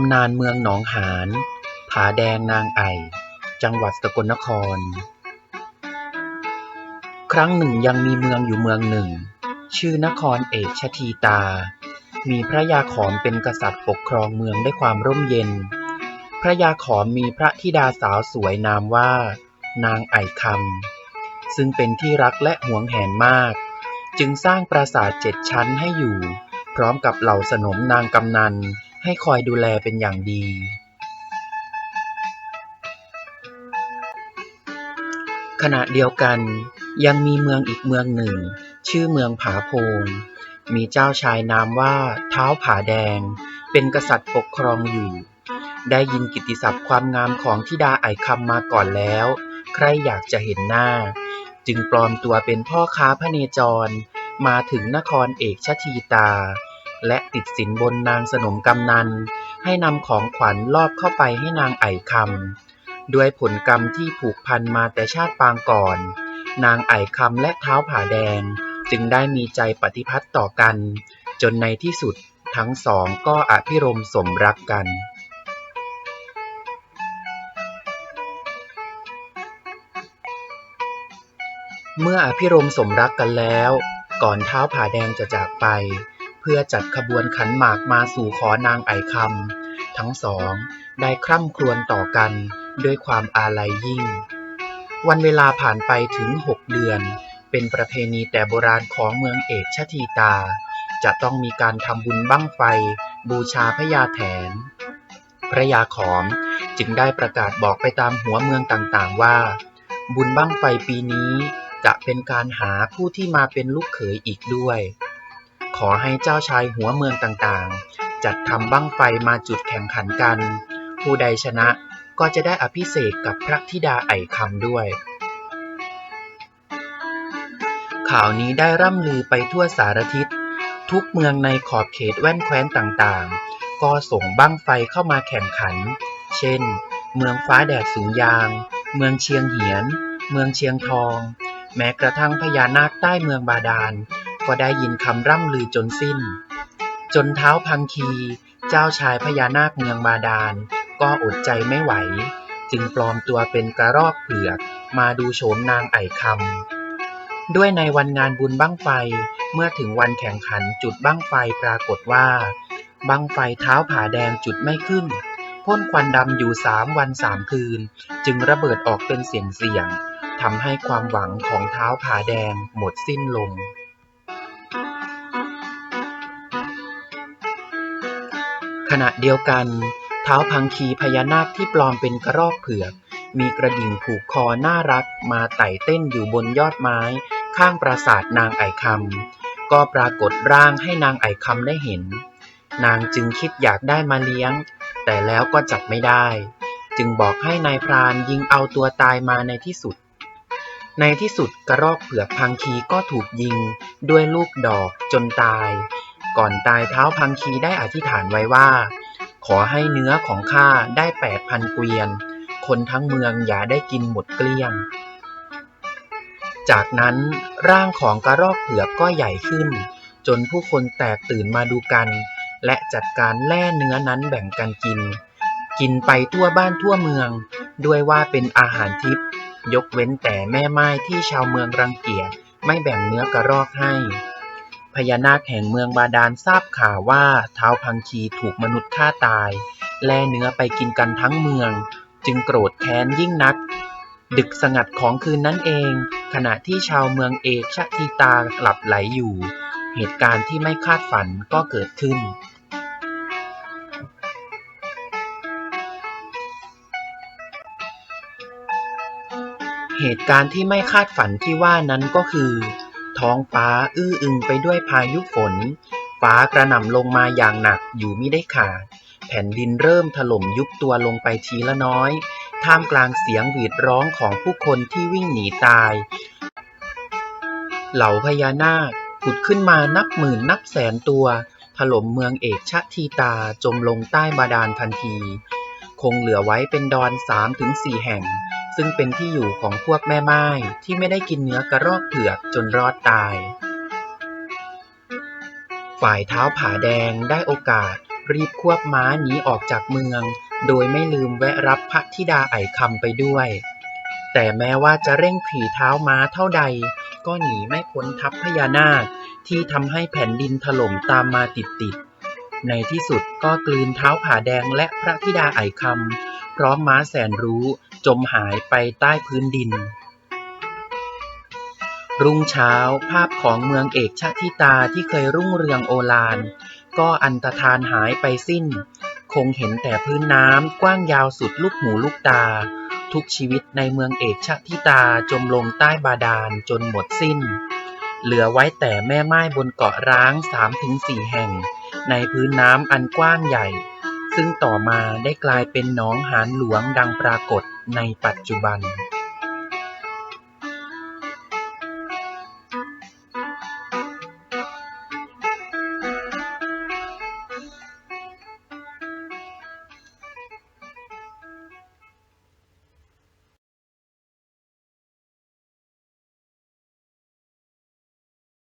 ำนานเมืองหนองหาน ผาแดงนางไอ่ จังหวัดสกลนคร ครั้งหนึ่งยังมีเมืองอยู่เมืองหนึ่ง ชื่อนครเอกชทีตา มีพระยาขอมเป็นกษัตริย์ปกครองเมืองด้วยความร่มเย็น พระยาขอมมีพระธิดาสาวสวยนามว่า นางไอ่คำซึ่งเป็นที่รักและหวงแหนมาก จึงสร้างปราสาทเจ็ดชั้นให้อยู่ พร้อมกับเหล่าสนมนางกำนัน ให้คอยดูแลเป็นอย่างดีขณะเดียวกันยังมีเมืองอีกเมืองหนึ่ง ชื่อเมืองผาโพง มีเจ้าชายนามว่าเท้าผาแดง เป็นกษัตริย์ปกครองอยู่ ได้ยินกิติศัพท์ความงามของธิดาไอคำมาก่อนแล้ว ใครอยากจะเห็นหน้า จึงปลอมตัวเป็นพ่อค้าพระเนจร มาถึงนครเอกชทีตา และติดสินบนนางสนมกำนัน ให้นำของขวัญลอบเข้าไปให้นางไอคำด้วยผลกรรมที่ผูกพันมาแต่ชาติปางก่อน นางไอคำและเท้าผาแดง จึงได้มีใจปฏิพัติต่อกัน จนในที่สุดทั้งสองก็อภิรมสมรักกันเมื่ออภิรมสมรักกันแล้ว ก่อนเท้าผาแดงจะจากไป เพื่อจัดขบวนขันหมากมาสู่ขอนางไอคำทั้งสองได้คร่ำครวญต่อกันด้วยความอาลัยยิ่ง วันเวลาผ่านไปถึงหกเดือน เป็นประเพณีแต่โบราณของเมืองเอกชทีตา จะต้องมีการทำบุญบั้งไฟ บูชาพระยาแถน พระยาขอมจึงได้ประกาศบอกไปตามหัวเมืองต่างๆว่า บุญบั้งไฟปีนี้จะเป็นการหาผู้ที่มาเป็นลูกเขยอีกด้วย ขอให้เจ้าชายหัวเมืองต่างๆ จัดทำบั้งไฟมาจุดแข่งขันกัน ผู้ใดชนะก็จะได้อภิเษกกับพระธิดาไอ่คำด้วย ข่าวนี้ได้ร่ำลือไปทั่วสารทิศ ทุกเมืองในขอบเขตแว่นแคว้นต่างๆ ก็ส่งบั้งไฟเข้ามาแข่งขัน เช่น เมืองฟ้าแดดสูงยาง เมืองเชียงเหียน เมืองเชียงทอง แม้กระทั่งพญานาคใต้เมืองบาดาล ก็ได้ยินคำร่ำลือจนสิ้น จนเท้าพังคี เจ้าชายพญานาคเมืองบาดาล ก็อดใจไม่ไหว จึงปลอมตัวเป็นกระรอกเผือกมาดูโฉมนางไอ่คำด้วยในวันงานบุญบั้งไฟเมื่อถึงวันแข่งขันจุดบั้งไฟปรากฏว่า บั้งไฟเท้าผาแดงจุดไม่ขึ้นพ่นควันดำอยู่สามวันสามคืน จึงระเบิดออกเป็นเสียงเสียงทำให้ความหวังของเท้าผาแดงหมดสิ้นลง ขณะเดียวกันเท้าพังคีพญานาคที่ปลอมเป็นกระรอกเผือก มีกระดิ่งผูกคอน่ารักมาไต่เต้นอยู่บนยอดไม้ ข้างปราสาทนางไอคำก็ปรากฏร่างให้นางไอคำได้เห็น นางจึงคิดอยากได้มาเลี้ยง แต่แล้วก็จับไม่ได้ จึงบอกให้นายพรานยิงเอาตัวตายมาในที่สุด ในที่สุดกระรอกเผือกพังคีก็ถูกยิงด้วยลูกดอกจนตาย ก่อนตายเท้าพังคีได้อธิษฐานไว้ว่า ขอให้เนื้อของข้าได้แปดพันเกวียน คนทั้งเมืองอย่าได้กินหมดเกลี้ยง จากนั้นร่างของกระรอกเผือกก็ใหญ่ขึ้น จนผู้คนแตกตื่นมาดูกัน และจัดการแล่เนื้อนั้นแบ่งกันกิน กินไปทั่วบ้านทั่วเมือง ด้วยว่าเป็นอาหารทิพย์ยกเว้นแต่แม่ไม้ที่ชาวเมืองรังเกียจไม่แบ่งเนื้อกระรอกให้ พญานาคแห่งเมืองบาดาลทราบข่าวว่าเท้าพังคีถูกมนุษย์ฆ่าตาย แล่เนื้อไปกินกันทั้งเมือง จึงโกรธแค้นยิ่งนัก ดึกสงัดของคืนนั้นเอง ขณะที่ชาวเมืองเอกชะทีตาหลับไหลอยู่ เหตุการณ์ที่ไม่คาดฝันก็เกิดขึ้นเหตุการณ์ที่ไม่คาดฝันที่ว่านั้นก็คือ ท้องฟ้าอื้ออึงไปด้วยพายุฝน ฟ้ากระหน่ำลงมาอย่างหนักอยู่ไมิได้ขาด แผ่นดินเริ่มถล่มยุบตัวลงไปทีละน้อย ท่ามกลางเสียงหวีดร้องของผู้คนที่วิ่งหนีตาย เหล่าพญานาคผุดขึ้นมานับหมื่นนับแสนตัว ถล่มเมืองเอกชะทีตาจมลงใต้บาดาลทันที คงเหลือไว้เป็นดอนสามถึงสี่แห่ง ซึ่งเป็นที่อยู่ของพวกแม่ไม้ที่ไม่ได้กินเนื้อกระรอกเผือกจนรอดตาย ฝ่ายเท้าผาแดงได้โอกาสรีบควบม้าหนีออกจากเมือง โดยไม่ลืมแวะรับพระธิดาไอคำไปด้วย แต่แม้ว่าจะเร่งผีเท้าม้าเท่าใด ก็หนีไม่พ้นทัพพญานาคที่ทำให้แผ่นดินถล่มตามมาติดๆ ในที่สุดก็กลืนเท้าผาแดงและพระธิดาไอคำพร้อมม้าแสนรู้ จมหายไปใต้พื้นดิน รุ่งเช้าภาพของเมืองเอกชะทิตาที่เคยรุ่งเรืองโอฬารก็อันตรธานหายไปสิ้น คงเห็นแต่พื้นน้ำกว้างยาวสุดลูกหูลูกตา ทุกชีวิตในเมืองเอกชะทิตาจมลงใต้บาดาลจนหมดสิ้น เหลือไว้แต่แม่ไม้บนเกาะร้างสามถึงสี่แห่ง ในพื้นน้ำอันกว้างใหญ่ซึ่งต่อมาได้กลายเป็นหนองหานหลวงดังปรากฏ ในปัจจุบัน